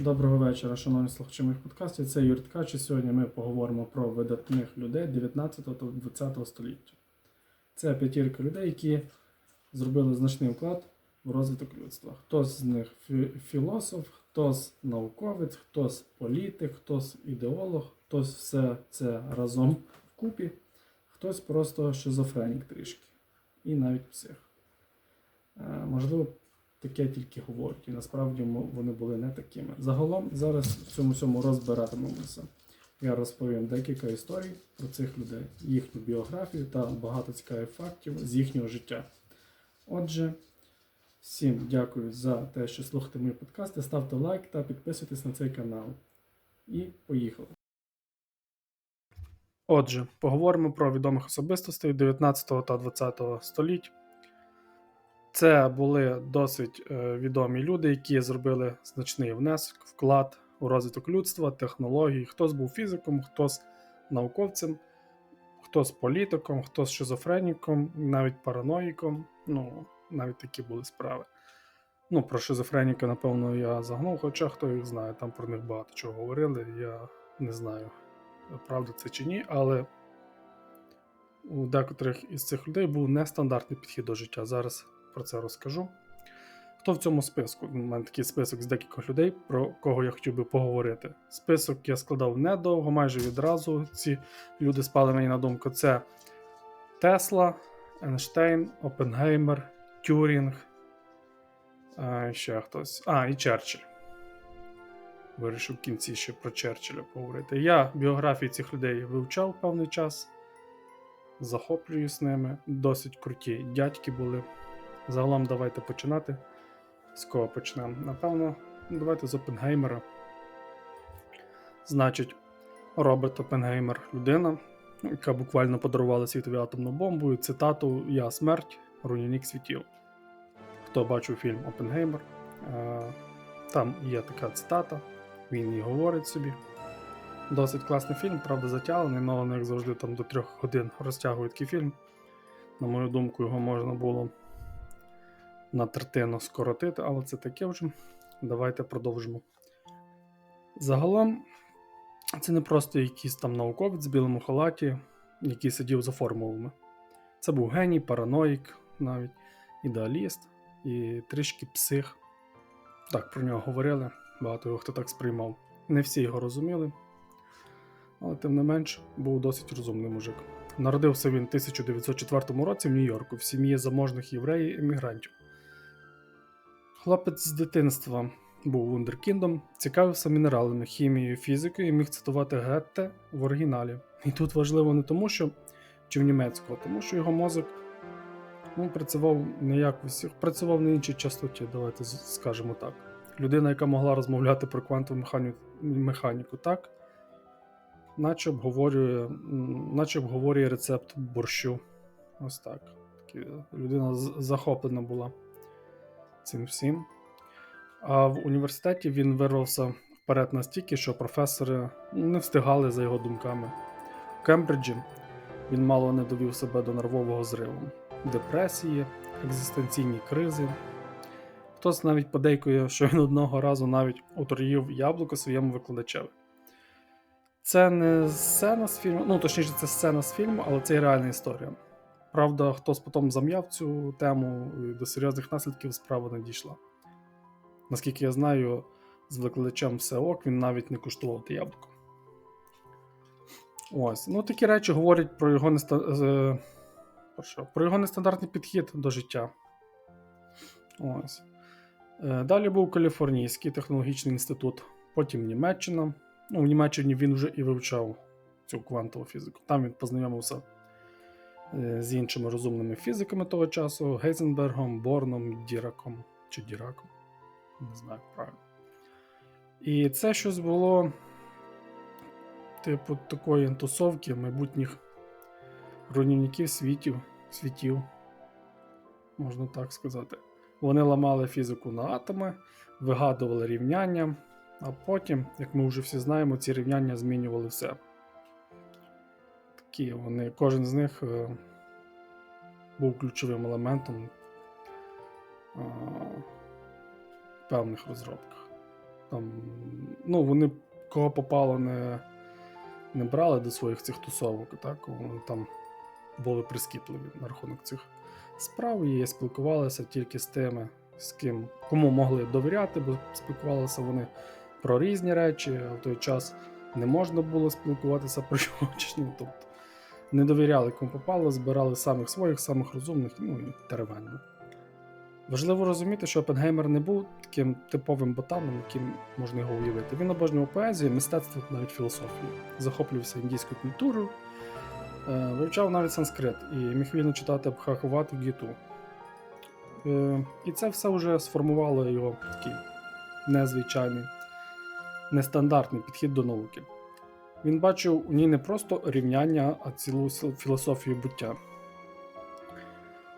Доброго вечора, шановні слухачі моїх подкастів. Це Юрій Ткач, і сьогодні ми поговоримо про видатних людей 19 та 20 століття. Це п'ятірка людей, які зробили значний вклад в розвиток людства. Хтось з них філософ, хтось науковець, хтось політик, хтось ідеолог, хтось все це разом вкупі, хтось просто шизофренік трішки. І навіть псих. Е, Можливо, таке тільки говорять, і насправді вони були не такими. Загалом зараз в цьому всьому розбиратимемося. Я розповім декілька історій про цих людей, їхню біографію та багато цікавих фактів з їхнього життя. Отже, всім дякую за те, що слухаєте мої подкасти. Ставте лайк та підписуйтесь на цей канал. І поїхали. Отже, поговоримо про відомих особистостей 19 та 20 століть. Це були досить е, відомі люди, які зробили значний внесок, вклад у розвиток людства, технологій. Хтось був фізиком, хтось науковцем, хтось політиком, хтось шизофреніком, навіть параноїком. Ну, навіть такі були справи. Ну, про шизофреніка, напевно, я загнув, хоча хто їх знає, там про них багато чого говорили. Я не знаю, правда це чи ні, але у декотрих із цих людей був нестандартний підхід до життя. Зараз про це розкажу. Хто в цьому списку? У мене такий список з декількох людей, про кого я хотів би поговорити. Список я складав недовго, майже відразу. Ці люди спали мені на думку: це Тесла, Ейнштейн, Опенгеймер, Тюрінг. А, ще хтось. А, і Черчилль. Вирішив в кінці ще про Черчилля поговорити. Я біографії цих людей вивчав певний час, захоплююсь ними. Досить круті дядьки були. Загалом давайте починати. З кого почнемо? Напевно, давайте з Опенгеймера. Значить, Роберт Опенгеймер людина, яка буквально подарувала світові атомну бомбу і цитату Я смерть, руйнівник світів. Хто бачив фільм Опенгеймер, е, там є така цитата, він її говорить собі. Досить класний фільм, правда, затяглений, але як завжди там до трьох годин розтягує такий фільм. На мою думку, його можна було на третину скоротити, але це таке вже. Давайте продовжимо. Загалом, це не просто якийсь там науковець в білому халаті, який сидів за формулами. Це був геній, параноїк, навіть ідеаліст і трішки псих. Так, про нього говорили, багато його хто так сприймав. Не всі його розуміли, але тим не менш був досить розумний мужик. Народився він в 1904 році в Нью-Йорку в сім'ї заможних євреїв-емігрантів. Хлопець з дитинства був вундеркіндом, цікавився мінералами, хімією, фізикою і міг цитувати Гетте в оригіналі. І тут важливо не тому, що чи в німецького, а тому що його мозок ну, працював не як усіх, працював на іншій частоті, давайте скажемо так. Людина, яка могла розмовляти про квантову механіку, так, наче обговорює, наче обговорює рецепт борщу. Ось так. Людина захоплена була цим всім. А в університеті він вирвався вперед настільки, що професори не встигали за його думками. В Кембриджі він мало не довів себе до нервового зриву, депресії, екзистенційні кризи. Хтось навіть подейкує, що він одного разу навіть отруїв яблуко своєму викладачеві. Це не сцена з фільму, ну точніше, це сцена з фільму, але це і реальна історія. Правда, хтось потім зам'яв цю тему і до серйозних наслідків справа не дійшла. Наскільки я знаю, з викладачем все ок, він навіть не куштував те яблуко. Ось. Ну, такі речі говорять про його, неста... е, про його нестандартний підхід до життя. Ось. Е, Далі був Каліфорнійський технологічний інститут, потім Німеччина. Ну, в Німеччині він вже і вивчав цю квантову фізику. Там він познайомився з іншими розумними фізиками того часу: Гейзенбергом, Борном, Діраком чи Діраком. Не знаю правильно. І це щось було, типу, такої тусовки майбутніх руйнівників світів, світів, можна так сказати. Вони ламали фізику на атоми, вигадували рівняння, а потім, як ми вже всі знаємо, ці рівняння змінювали все. Такі вони, кожен з них е, був ключовим елементом е, в певних розробках. Там, ну, вони кого попало не, не брали до своїх цих тусовок, так? Вони там були прискіпливі на рахунок цих справ і спілкувалися тільки з тими, з ким кому могли довіряти, бо спілкувалися вони про різні речі, а в той час не можна було спілкуватися про очно, тобто не довіряли кому попало, збирали самих своїх, самих розумних, ну і теревень. Важливо розуміти, що Опенгеймер не був таким типовим ботаном, яким можна його уявити. Він обожнював поезію, мистецтво, навіть філософію, захоплювався індійською культурою, е, вивчав навіть санскрит і міг вільно читати Бхагавату Гіту. Е, І це все вже сформувало його такий незвичайний, нестандартний підхід до науки. Він бачив у ній не просто рівняння, а цілу філософію буття.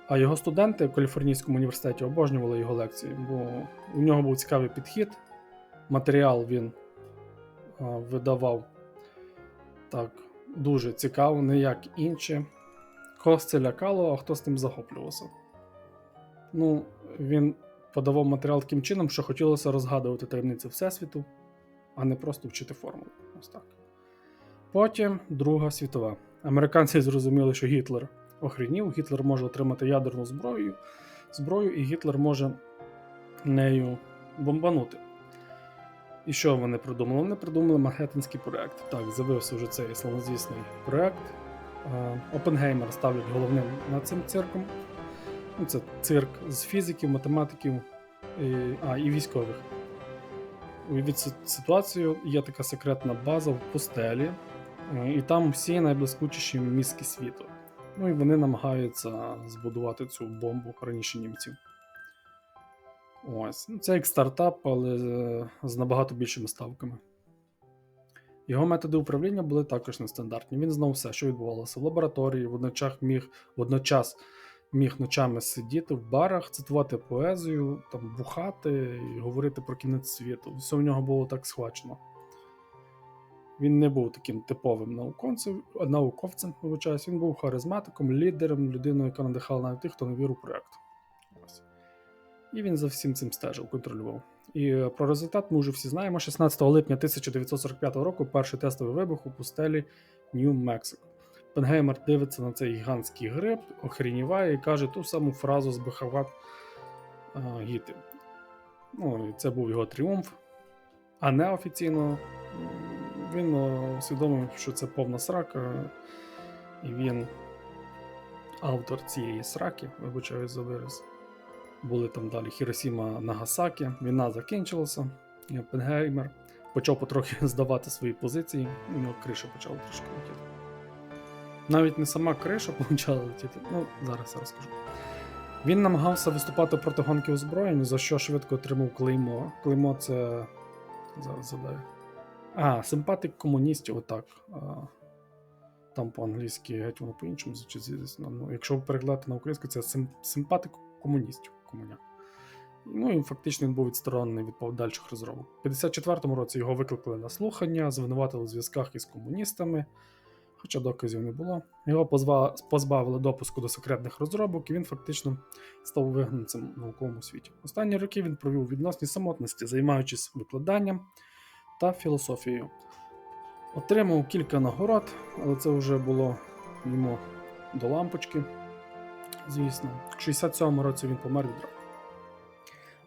А його студенти в Каліфорнійському університеті обожнювали його лекції, бо у нього був цікавий підхід. Матеріал він видавав так дуже цікаво, не як інші. Когось це лякало, а хто з тим захоплювався. Ну, він подавав матеріал таким чином, що хотілося розгадувати таємниці Всесвіту, а не просто вчити формули. Ось так. Потім Друга світова. Американці зрозуміли, що Гітлер охренів, Гітлер може отримати ядерну зброю, зброю, і Гітлер може нею бомбанути. І що вони придумали? Вони придумали Манхеттенський проект. Так, з'явився вже цей славнозвісний проект. Е, Опенгеймер ставлять головним над цим цирком. Ну, це цирк з фізиків, математиків і, а, і військових. Уявіть ситуацію, є така секретна база в пустелі, і там всі найблискучіші мізки світу. Ну і вони намагаються збудувати цю бомбу раніше німців. Ось. Ну, Це як стартап, але е, з набагато більшими ставками. Його методи управління були також нестандартні. Він знав все, що відбувалося в лабораторії, водночас міг, водночас міг ночами сидіти в барах, цитувати поезію, там, бухати і говорити про кінець світу. Все в нього було так схвачено. Він не був таким типовим науковцем, науковцем вибачаюсь, він був харизматиком, лідером, людиною, яка надихала навіть тих, хто не вірив у проект. Ось. І він за всім цим стежив, контролював. І е, про результат ми вже всі знаємо. 16 липня 1945 року перший тестовий вибух у пустелі Нью-Мексико. Пенгеймер дивиться на цей гігантський гриб, охреніває і каже ту саму фразу з Бехават Гіти. Ну, і це був його тріумф. А неофіційно він е, усвідомив, що це повна срака, і він автор цієї сраки, вибачаю за вираз. Були там далі Хіросіма Нагасакі, війна закінчилася, і Опенгеймер почав потрохи здавати свої позиції, і нього криша почала трошки летіти. Навіть не сама криша почала летіти, ну зараз я розкажу. Він намагався виступати проти гонки озброєнь, за що швидко отримав клеймо. Клеймо це. Зараз задаю. А, симпатик комуністів, отак. Там по-англійськи геть воно по-іншому. Ну, якщо перекладати на українську, це сим, симпатик комуністів. Комуняк. Ну і фактично він був відсторонений від подальших розробок. У 54-му році його викликали на слухання, звинуватили у зв'язках із комуністами, хоча доказів не було. Його позва- позбавили допуску до секретних розробок, і він фактично став вигнанцем в науковому світі. Останні роки він провів у відносній самотності, займаючись викладанням та філософією. Отримав кілька нагород, але це вже було йому до лампочки. Звісно, в 67-му році він помер від раку.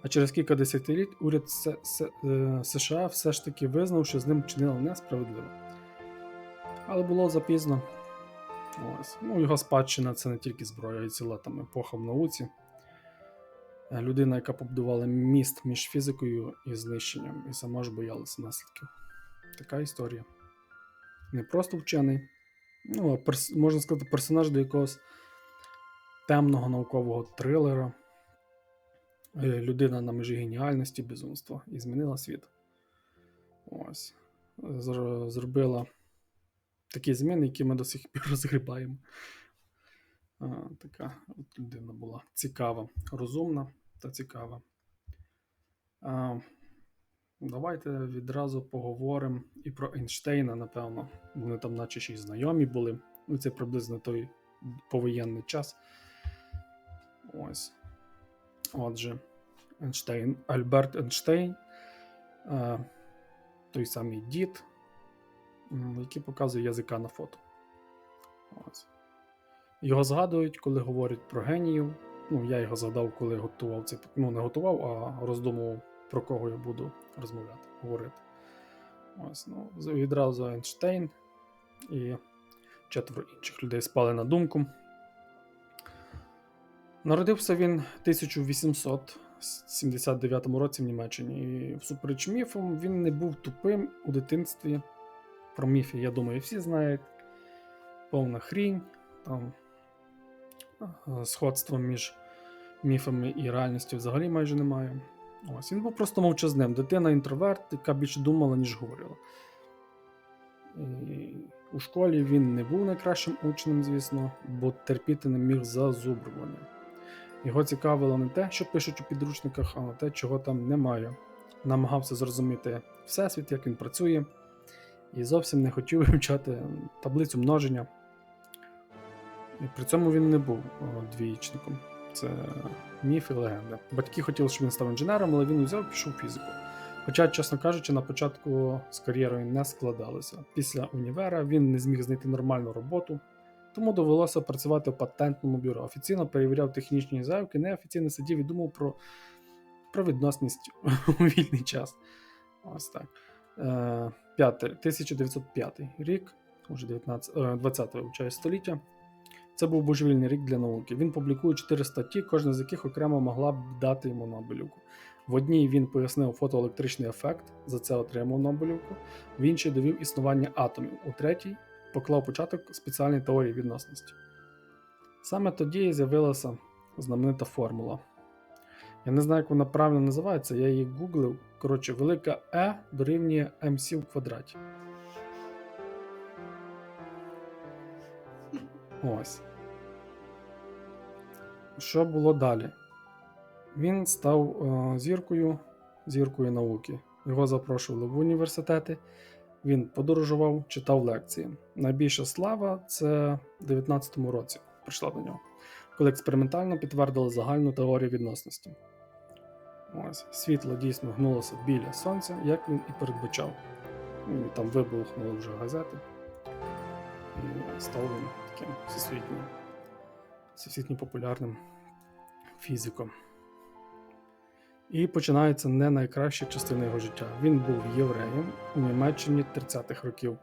А через кілька десятиліть уряд е, США все ж таки визнав, що з ним чинили несправедливо. Але було запізно. Ось. Ну, його спадщина це не тільки зброя, й ціла там епоха в науці. Е, Людина, яка побудувала міст між фізикою і знищенням, і сама ж боялася наслідків. Така історія. Не просто вчений, ну, а перс- можна сказати, персонаж до якогось темного наукового трилера. Е, Людина на межі геніальності, безумства і змінила світ. Ось. Зробила такі зміни, які ми до сих пір розгрібаємо. А, така от людина була цікава, розумна та цікава. А, давайте відразу поговоримо і про Ейнштейна, напевно. Вони там, наче ще й знайомі були. Ну, це приблизно той повоєнний час. Ось. Отже, Ейнштейн, Альберт Ейнштейн е, той самий дід, який показує язика на фото. Ось. Його згадують, коли говорять про геніїв. Ну, я його згадав, коли готував це. Ну, не готував, а роздумував, про кого я буду розмовляти, говорити. Ось, ну, відразу Ейнштейн і четверо інших людей спали на думку. Народився він в 1879 році в Німеччині. І всупереч міфам, він не був тупим у дитинстві. Про міфи, я думаю, всі знають. Повна хрінь, там сходства між міфами і реальністю взагалі майже немає. Ось, він був просто мовчазним. Дитина інтроверт, яка більше думала, ніж говорила. І у школі він не був найкращим учнем, звісно, бо терпіти не міг зазубрювання. Його цікавило не те, що пишуть у підручниках, а те, чого там немає. Намагався зрозуміти всесвіт, як він працює, і зовсім не хотів вивчати таблицю множення. І при цьому він не був двієчником. Це міф і легенда. Батьки хотіли, щоб він став інженером, але він взяв і пішов фізику. Хоча, чесно кажучи, на початку з кар'єрою не складалося. Після універа він не зміг знайти нормальну роботу, тому довелося працювати в патентному бюро. Офіційно перевіряв технічні заявки, неофіційно сидів і думав про, про відносність у вільний час. Ось так. Е, п'яте- 1905 рік, уже 19, е, 20 вивчаю століття. Це був божевільний рік для науки. Він публікує 4 статті, кожна з яких окремо могла б дати йому Нобелівку. В одній він пояснив фотоелектричний ефект, за це отримав Нобелівку, в іншій довів існування атомів, у третій поклав початок спеціальній теорії відносності. Саме тоді з'явилася знаменита формула. Я не знаю, як вона правильно називається, я її гуглив. Коротше, велика E дорівнює mc в квадраті. Ось. Що було далі? Він став е, зіркою, зіркою науки. Його запрошували в університети. Він подорожував, читав лекції. Найбільша слава це в 19-му році прийшла до нього, коли експериментально підтвердили загальну теорію відносності. Ось, світло дійсно гнулося біля сонця, як він і передбачав. Там вибухнули вже газети. І став він таким всесвітнім, всесвітньо популярним фізиком. І починається не найкраща частина його життя. Він був євреєм у Німеччині 30-х років.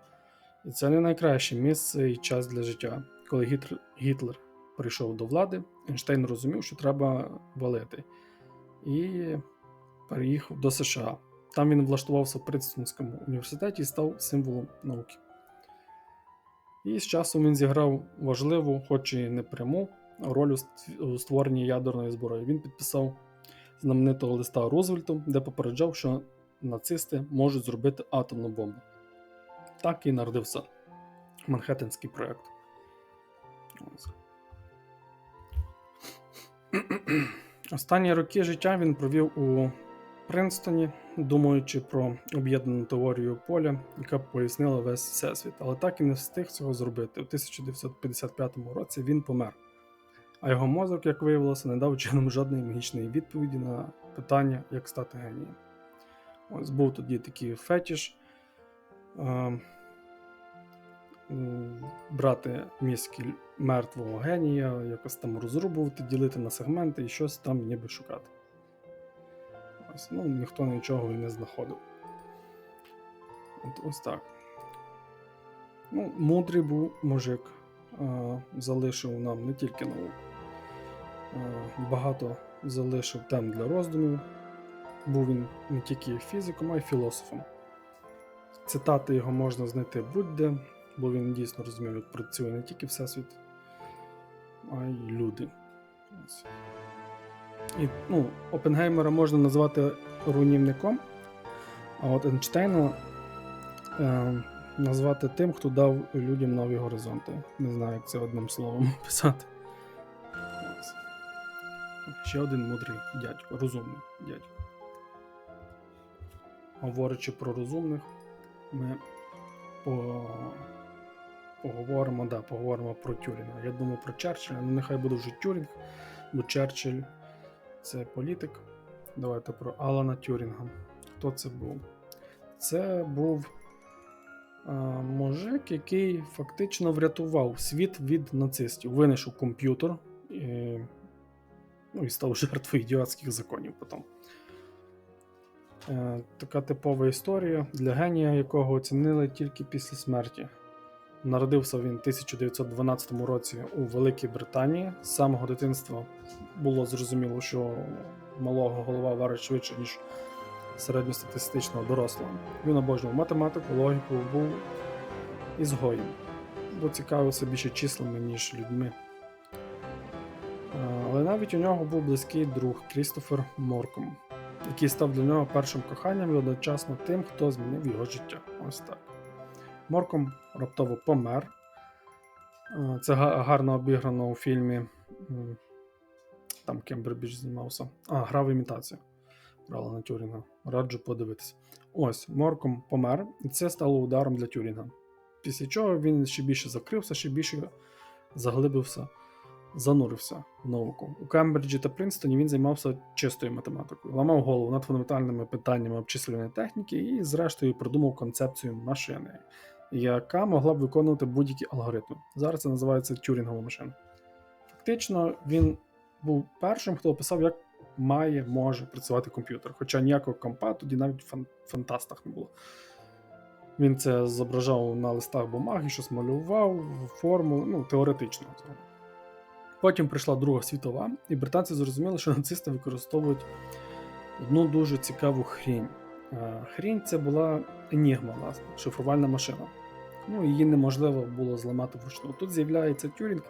І це не найкраще місце і час для життя. Коли Гітлер, Гітлер прийшов до влади, Ейнштейн розумів, що треба валити. І переїхав до США. Там він влаштувався в Принстонському університеті і став символом науки. І з часом він зіграв важливу, хоч і не пряму, роль у створенні ядерної зброї. Він підписав знаменитого листа Рузвельту, де попереджав, що нацисти можуть зробити атомну бомбу. Так і народився Манхеттенський проект. Останні роки життя він провів у Принстоні, думаючи про об'єднану теорію поля, яка пояснила весь всесвіт, але так і не встиг цього зробити. У 1955 році він помер. А його мозок, як виявилося, не дав вченим жодної магічної відповіді на питання, як стати генієм. Ось був тоді такий фетіш. Е, брати мізки мертвого генія, якось там розрубувати, ділити на сегменти і щось там ніби шукати. Ось, ну, ніхто нічого і не знаходив. От ось так. Ну, мудрий був мужик. Е, залишив нам не тільки науку. Е, багато залишив тем для роздумів. Був він не тільки фізиком, а й філософом. Цитати його можна знайти будь-де, бо він дійсно розумів, як працює не тільки Всесвіт, а й люди. І, ну, Опенгеймера можна назвати руйнівником, а от Ейнштейна е, назвати тим, хто дав людям нові горизонти. Не знаю, як це одним словом писати. Ще один мудрий дядько, розумний дядько. Говорячи про розумних, ми по... поговоримо, да, поговоримо про Тюрінга. Я думаю про Черчилля, ну нехай буде вже Тюрінг, бо Черчилль це політик. Давайте про Алана Тюрінга. Хто це був? це був е, мужик, який фактично врятував світ від нацистів. Винайшов комп'ютер і, ну, і став жертвою ідіотських законів потім. Е, така типова історія, для генія якого оцінили тільки після смерті. Народився він в 1912 році у Великій Британії. З самого дитинства було зрозуміло, що малого голова варить швидше, ніж середньостатистичного дорослого. Він обожнював математику, логіку, був ізгоєм, бо цікавився більше числами, ніж людьми. Навіть у нього був близький друг Крістофер Морком, який став для нього першим коханням і одночасно тим, хто змінив його життя. Ось так. Морком раптово помер. Е, Це гарно обіграно у фільмі. Там Кембербіч знімався. А, гра в імітацію. Грала на Тюрінга. Раджу подивитися. Ось, Морком помер, і це стало ударом для Тюрінга. Після чого він ще більше закрився, ще більше заглибився, занурився в науку. У Кембриджі та Принстоні він займався чистою математикою, ламав голову над фундаментальними питаннями обчислювальної техніки і, зрештою, придумав концепцію машини, яка могла б виконувати будь-які алгоритми. Зараз це називається Тюрінгова машина. Фактично, він був першим, хто описав, як має, може працювати комп'ютер. Хоча ніякого компа тоді навіть в фан- фантастах не було. Він це зображав на листах бумаги, щось малював, форму, ну, теоретично. Потім прийшла Друга світова, і британці зрозуміли, що нацисти використовують одну дуже цікаву хрінь. Е, Хрінь це була енігма, власне, шифрувальна машина. Ну, її неможливо було зламати вручну. Тут з'являється Тюрінг,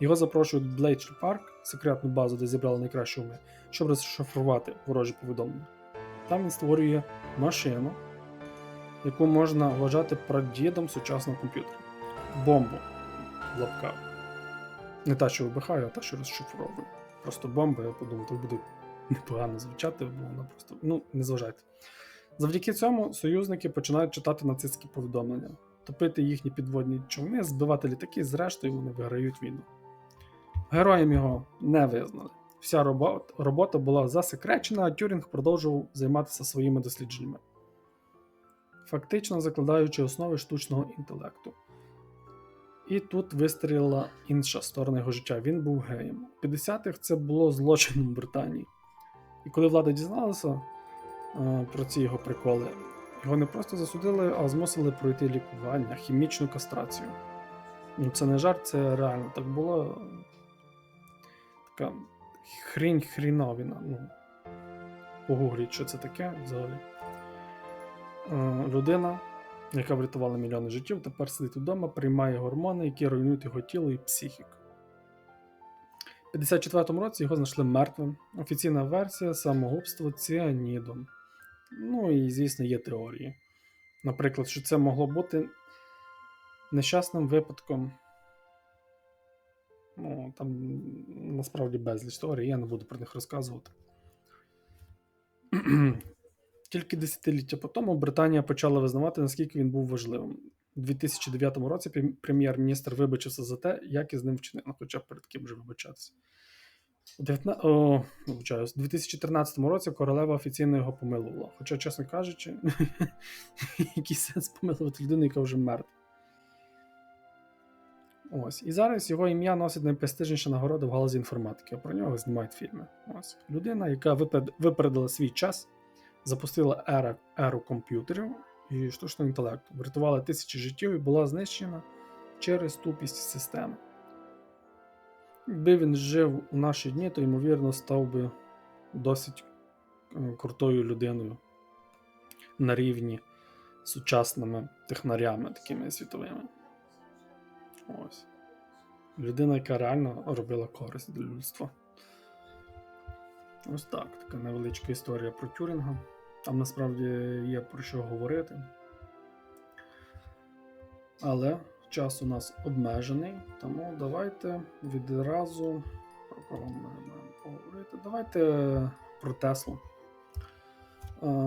його запрошують в Блейчер Парк, секретну базу, де зібрали найкращі уми, щоб розшифрувати ворожі повідомлення. Там він створює машину, яку можна вважати прадідом сучасного комп'ютера. Бомбу в лапках. Не та, що вибухає, а та, що розшифровує. Просто бомба, я подумав, то буде непогано звучати, бо вона просто. Ну, не зважайте. Завдяки цьому союзники починають читати нацистські повідомлення, топити їхні підводні човни, збивати літаки, зрештою вони виграють війну. Героєм його не визнали. Вся робота, робота була засекречена, а Тюрінг продовжував займатися своїми дослідженнями, фактично закладаючи основи штучного інтелекту. І тут вистрілила інша сторона його життя. Він був геєм. У 50-х це було злочином Британії. І коли влада дізналася е, про ці його приколи, його не просто засудили, а змусили пройти лікування, хімічну кастрацію. Ну, це не жарт, це реально так було. Така хрінь хріновіна. Ну, погугліть, що це таке взагалі. Е, людина, яка врятувала мільйони життів, тепер сидить вдома, приймає гормони, які руйнують його тіло і психіку. У 54-му році його знайшли мертвим. Офіційна версія самогубство ціанідом. Ну і, звісно, є теорії. Наприклад, що це могло бути нещасним випадком. Ну, там насправді безліч теорій, я не буду про них розказувати. Тільки десятиліття по тому Британія почала визнавати, наскільки він був важливим. У 2009 році прем'єр- прем'єр-міністр вибачився за те, як із ним вчинили, ну, хоча перед ким вже вибачатися. У 19... О, вибачаюсь, у 2014 році королева офіційно його помилувала. Хоча, чесно кажучи, який сенс помилувати людину, яка вже мертва. Ось. І зараз його ім'я носить найпрестижніша нагорода в галузі інформатики, а про нього знімають фільми. Ось. Людина, яка випередила свій час, запустила ера, еру комп'ютерів і штучного інтелекту, врятувала тисячі життів і була знищена через тупість системи. Якби він жив у наші дні, то ймовірно став би досить е, крутою людиною на рівні з сучасними технарями, такими світовими. Ось. Людина, яка реально робила користь для людства. Ось так, така невеличка історія про Тюрінга. Там насправді є про що говорити. Але час у нас обмежений, тому давайте відразу про кого ми маємо поговорити. Давайте про Теслу.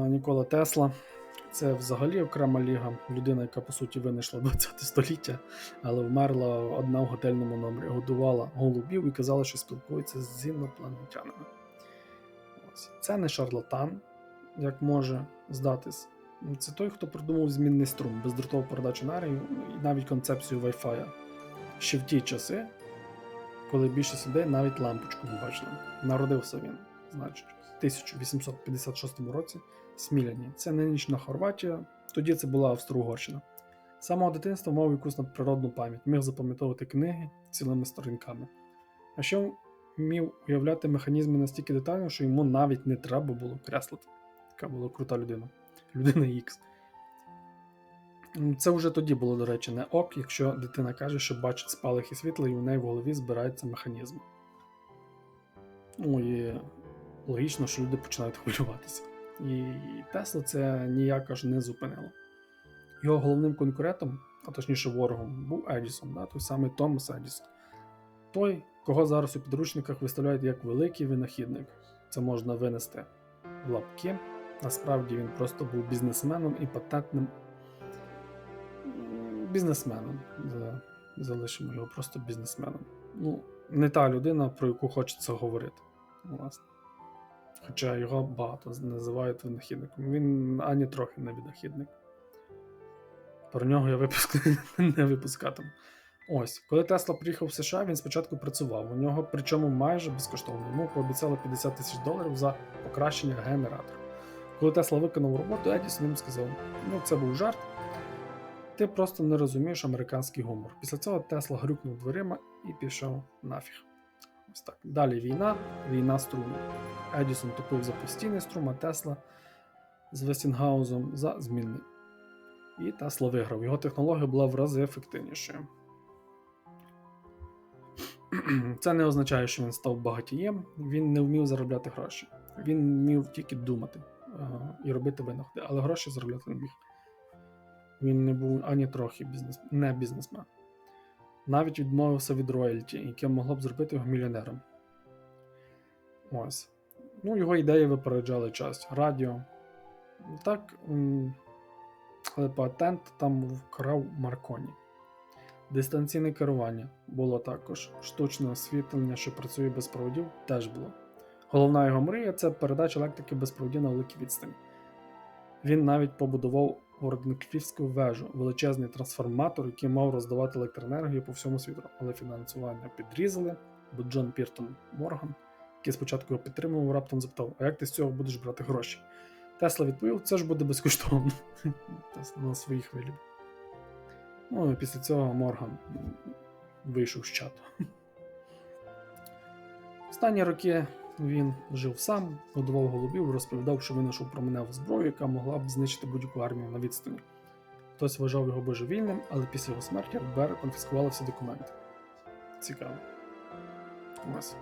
Нікола Тесла. Це взагалі окрема ліга. Людина, яка по суті винайшла 20 століття, але вмерла одна в готельному номері, годувала голубів і казала, що спілкується з інопланетянами. Це не шарлатан, як може здатись Це той, хто придумав змінний струм, бездротову передачу енергії і навіть концепцію Wi-Fi. Ще в ті часи, коли більшість людей навіть лампочку не бачили. Народився він, значить, в 1856 році в Сміляні. Це нинішня Хорватія, тоді це була Австро-Угорщина. З самого дитинства мав якусь надприродну пам'ять, міг запам'ятовувати книги цілими сторінками. А ще вмів уявляти механізми настільки детально, що йому навіть не треба було креслити. Така була крута людина. Людина X. Це вже тоді було, до речі, не ок, якщо дитина каже, що бачить спалахи світла і у неї в голові збирається механізм. Ну і логічно, що люди починають хвилюватися. І Тесла це ніяк аж не зупинило. Його головним конкурентом, а точніше ворогом, був Едісон, да, той самий Томас Едісон. Той, кого зараз у підручниках виставляють як великий винахідник. Це можна винести в лапки. Насправді він просто був бізнесменом і патентним бізнесменом. Залишимо його просто бізнесменом. Ну, не та людина, про яку хочеться говорити. Власне. Хоча його багато називають винахідником. Він ані трохи не винахідник. Про нього я випуск не випускатиму. Ось, коли Тесла приїхав в США, він спочатку працював. У нього, причому майже безкоштовно. Йому пообіцяли 50 тисяч доларів за покращення генератора. Коли Тесла виконав роботу, Едісон йому сказав: ну це був жарт. Ти просто не розумієш американський гумор. Після цього Тесла грюкнув дверима і пішов нафіг. Ось так. Далі війна, війна струму. Едісон тупив за постійний струм, а Тесла з Вестінгаузом за змінний. І Тесла виграв. Його технологія була в рази ефективнішою. Це не означає, що він став багатієм, він не вмів заробляти гроші. Він вмів тільки думати і робити винаходи, але гроші заробляти не міг. Він не був ані трохи бізнес... не бізнесмен. Навіть відмовився від роялті, яке могло б зробити його мільйонером. Ось. Ну, його ідеї випереджали час. Радіо. Так, але патент там вкрав Марконі. Дистанційне керування було також. Штучне освітлення, що працює без проводів, теж було. Головна його мрія це передача електрики без проводів на великій відстані. Він навіть побудував Вордникфівську вежу, величезний трансформатор, який мав роздавати електроенергію по всьому світу, але фінансування підрізали, бо Джон Піртон Морган, який спочатку його підтримував, раптом запитав: а як ти з цього будеш брати гроші? Тесла відповів: це ж буде безкоштовно. На своїй хвилі. Ну і після цього Морган вийшов з чату. Останні роки він жив сам, годував голубів, розповідав, що винайшов променеву зброю, яка могла б знищити будь-яку армію на відстані. Хтось вважав його божевільним, але після його смерті ФБР конфіскували всі документи. Цікаво. Ось.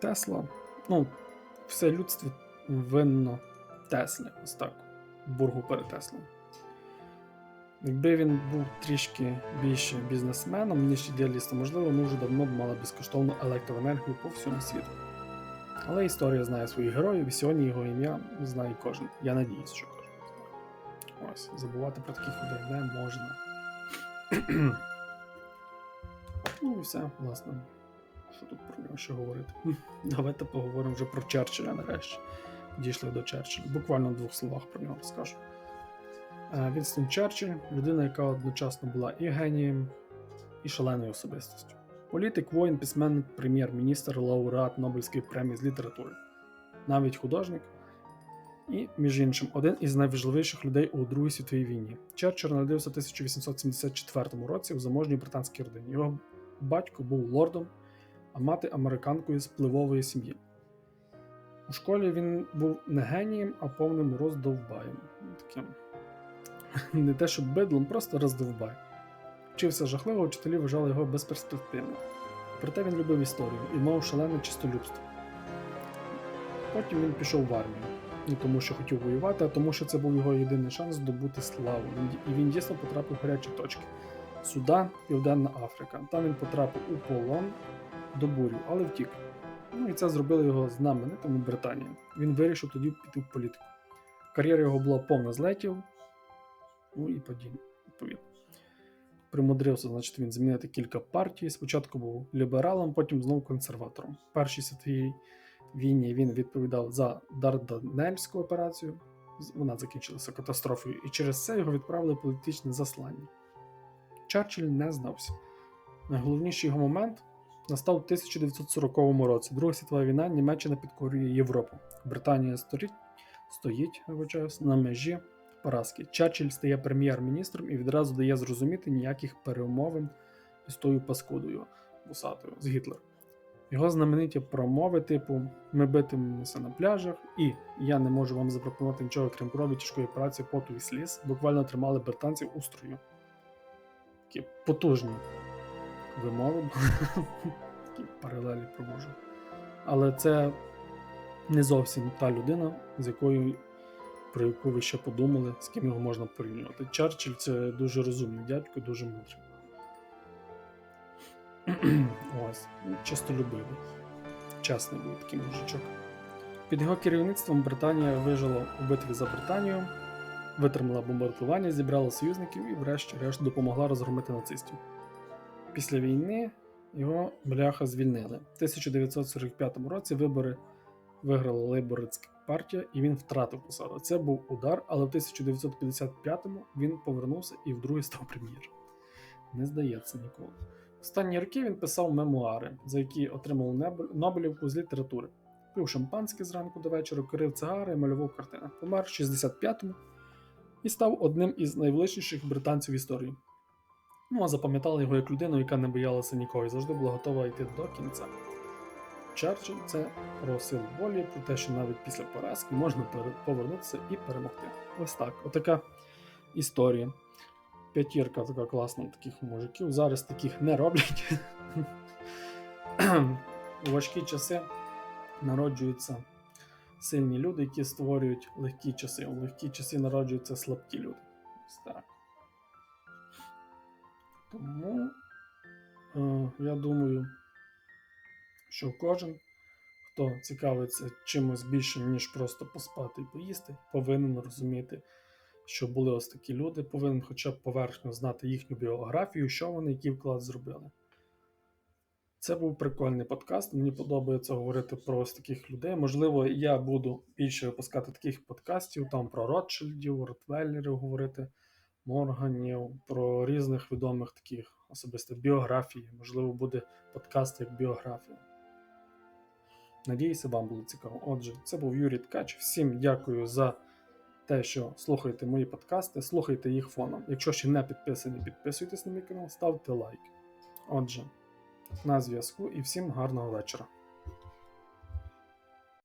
Тесла. Ну, все людство винно Теслі. Ось так. Боргу перед Теслом. Якби він був трішки більше бізнесменом, ніж ідеалістом, можливо, ми вже давно б мали безкоштовну електроенергію по всьому світу. Але історія знає своїх героїв, і сьогодні його ім'я знає кожен. Я надіюсь, що кожен знає. Ось, забувати про таких людей не можна. ну і все, власне. Що тут про нього ще говорити? Давайте поговоримо вже про Черчилля нарешті. Дійшли до Черчилля. Буквально в двох словах про нього розкажу. Е, Вінстон Черчилль людина, яка одночасно була і генієм, і шаленою особистістю. Політик, воїн, письменник, прем'єр-міністр, лауреат Нобелівської премії з літератури, навіть художник. І, між іншим, один із найважливіших людей у Другій світовій війні. Черчилль народився в 1874 році у заможній британській родині. Його батько був лордом, а мати американкою з впливової сім'ї. У школі він був не генієм, а повним роздовбаєм. Таким не те, щоб бидлом, просто роздовбай. Вчився жахливо, вчителі вважали його безперспективним. Проте він любив історію і мав шалене чистолюбство. Потім він пішов в армію. Не тому, що хотів воювати, а тому, що це був його єдиний шанс здобути славу. І він дійсно потрапив в гарячі точки. Судан, Південна Африка. Там він потрапив у полон до бурю, але втік. Ну і це зробило його знаменитим у Британії. Він вирішив тоді піти в політику. Кар'єра його була повна злетів, ну і падінь, відповідно. Примудрився, значить, він змінити кілька партій. Спочатку був лібералом, потім знову консерватором. В Першій світовій війні він відповідав за Дарданельську операцію. Вона закінчилася катастрофою, і через це його відправили політичне заслання. Черчилль не здався. Найголовніший його момент настав у 1940 році. Друга світова війна Німеччина підкорює Європу. Британія стоїть, стоїть вибачаюсь, на межі поразки. Черчилль стає прем'єр-міністром і відразу дає зрозуміти ніяких перемовин із тою паскудою вусатою з Гітлером. Його знамениті промови, типу Ми битимемося на пляжах, і я не можу вам запропонувати нічого, крім крові, тяжкої праці, поту і сліз, буквально тримали британців у строю. Такі потужні вимови, такі паралелі провожу. Але це не зовсім та людина, з якою, про яку ви ще подумали, з ким його можна порівнювати. Черчилль це дуже розумний дядько, дуже мудрий. Ось, чистолюбивий. Чесний був такий мужичок. Під його керівництвом Британія вижила у битві за Британію, витримала бомбардування, зібрала союзників і, врешті-решт, допомогла розгромити нацистів. Після війни його бляха звільнили. В 1945 році вибори виграла Лейбористська партія, і він втратив посаду. Це був удар, але в 1955-му він повернувся і вдруге став прем'єром. Не здається ніколи. Останні роки він писав мемуари, за які отримав Нобелівку з літератури. Пив шампанське зранку до вечора, курив цигари і малював картини. Помер в 65-му і став одним із найвеличніших британців історії. Ну, а запам'ятали його як людину, яка не боялася нікого і завжди була готова йти до кінця. Черчилль це про волі, про те, що навіть після поразки можна повернутися і перемогти. Ось так. Отака історія. П'ятірка така класна таких мужиків. Зараз таких не роблять. У важкі часи народжуються сильні люди, які створюють легкі часи. У легкі часи народжуються слабкі люди. Ось так. Тому е, я думаю, що кожен, хто цікавиться чимось більшим, ніж просто поспати і поїсти, повинен розуміти, що були ось такі люди, повинен хоча б поверхньо знати їхню біографію, що вони, який вклад зробили. Це був прикольний подкаст. Мені подобається говорити про ось таких людей. Можливо, я буду більше випускати таких подкастів, там про Ротшильдів, Ротвеллерів говорити, Морганів, про різних відомих таких особисто біографій. Можливо, буде подкаст як біографія. Надіюся, вам було цікаво. Отже, це був Юрій Ткач. Всім дякую за те, що слухаєте мої подкасти, слухайте їх фоном. Якщо ще не підписані, підписуйтесь на мій канал, ставте лайк. Отже, на зв'язку і всім гарного вечора.